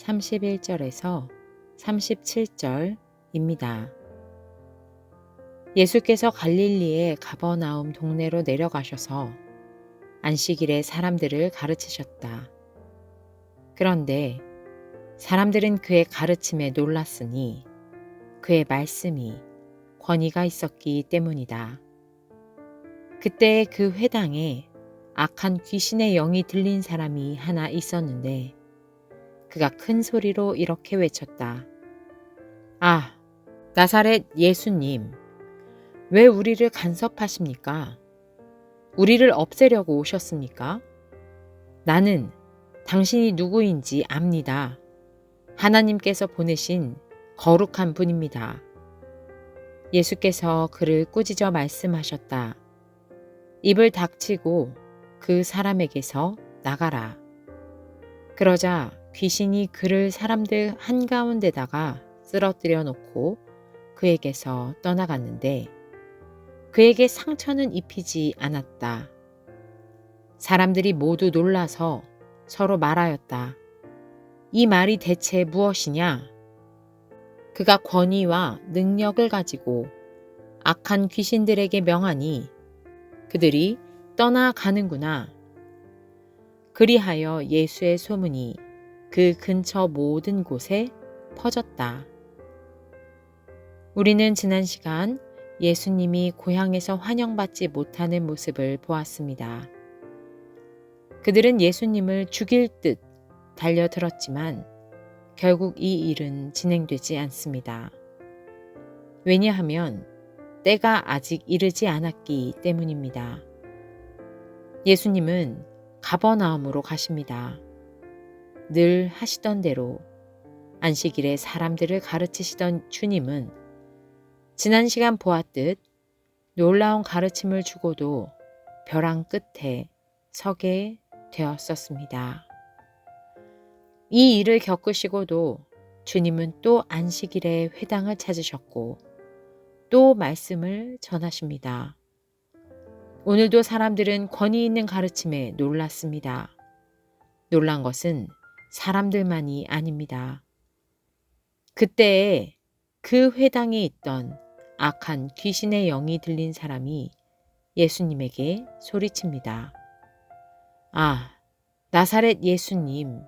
31절에서 37절입니다. 예수께서 갈릴리의 가버나움 동네로 내려가셔서 안식일에 사람들을 가르치셨다. 그런데 사람들은 그의 가르침에 놀랐으니 그의 말씀이 권위가 있었기 때문이다. 그때 그 회당에 악한 귀신의 영이 들린 사람이 하나 있었는데 그가 큰 소리로 이렇게 외쳤다. 아, 나사렛 예수님, 왜 우리를 간섭하십니까? 우리를 없애려고 오셨습니까? 나는 당신이 누구인지 압니다. 하나님께서 보내신 거룩한 분입니다. 예수께서 그를 꾸짖어 말씀하셨다. 입을 닥치고 그 사람에게서 나가라. 그러자 귀신이 그를 사람들 한가운데다가 쓰러뜨려 놓고 그에게서 떠나갔는데 그에게 상처는 입히지 않았다. 사람들이 모두 놀라서 서로 말하였다. 이 말이 대체 무엇이냐? 그가 권위와 능력을 가지고 악한 귀신들에게 명하니 그들이 떠나가는구나. 그리하여 예수의 소문이 그 근처 모든 곳에 퍼졌다. 우리는 지난 시간 예수님이 고향에서 환영받지 못하는 모습을 보았습니다. 그들은 예수님을 죽일 듯 달려들었지만 결국 이 일은 진행되지 않습니다. 왜냐하면 때가 아직 이르지 않았기 때문입니다. 예수님은 가버나움으로 가십니다. 늘 하시던 대로 안식일에 사람들을 가르치시던 주님은 지난 시간 보았듯 놀라운 가르침을 주고도 벼랑 끝에 서게 되었었습니다. 이 일을 겪으시고도 주님은 또 안식일에 회당을 찾으셨고 또 말씀을 전하십니다. 오늘도 사람들은 권위 있는 가르침에 놀랐습니다. 놀란 것은 사람들만이 아닙니다. 그때 그 회당에 있던 악한 귀신의 영이 들린 사람이 예수님에게 소리칩니다. 아, 나사렛 예수님,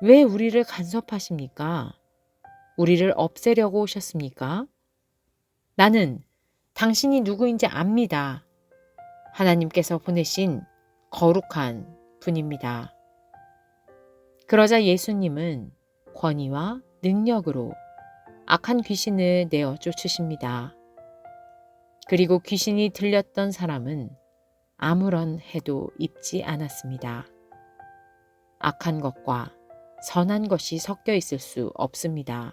왜 우리를 간섭하십니까? 우리를 없애려고 오셨습니까? 나는 당신이 누구인지 압니다. 하나님께서 보내신 거룩한 분입니다. 그러자 예수님은 권위와 능력으로 악한 귀신을 내어 쫓으십니다. 그리고 귀신이 들렸던 사람은 아무런 해도 입지 않았습니다. 악한 것과 선한 것이 섞여 있을 수 없습니다.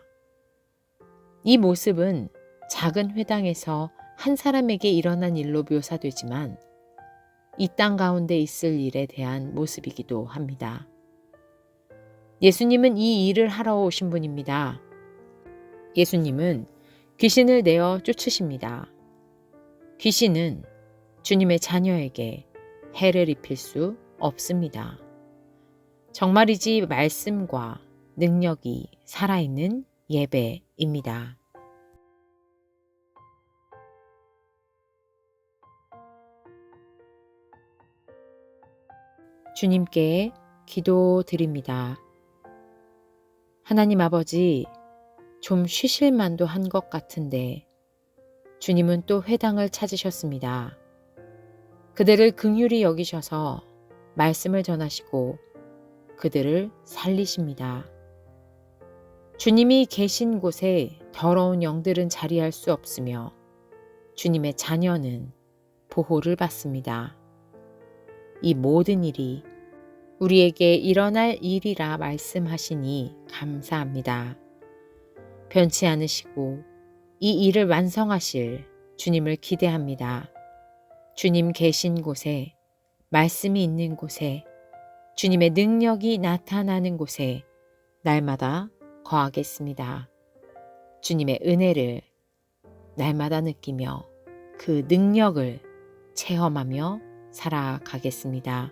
이 모습은 작은 회당에서 한 사람에게 일어난 일로 묘사되지만 이 땅 가운데 있을 일에 대한 모습이기도 합니다. 예수님은 이 일을 하러 오신 분입니다. 예수님은 귀신을 내어 쫓으십니다. 귀신은 주님의 자녀에게 해를 입힐 수 없습니다. 정말이지 말씀과 능력이 살아있는 예배입니다. 주님께 기도 드립니다. 하나님 아버지, 좀 쉬실 만도 한 것 같은데 주님은 또 회당을 찾으셨습니다. 그들을 긍휼히 여기셔서 말씀을 전하시고 그들을 살리십니다. 주님이 계신 곳에 더러운 영들은 자리할 수 없으며 주님의 자녀는 보호를 받습니다. 이 모든 일이 우리에게 일어날 일이라 말씀하시니 감사합니다. 변치 않으시고 이 일을 완성하실 주님을 기대합니다. 주님 계신 곳에, 말씀이 있는 곳에, 주님의 능력이 나타나는 곳에 날마다 거하겠습니다. 주님의 은혜를 날마다 느끼며 그 능력을 체험하며 살아가겠습니다.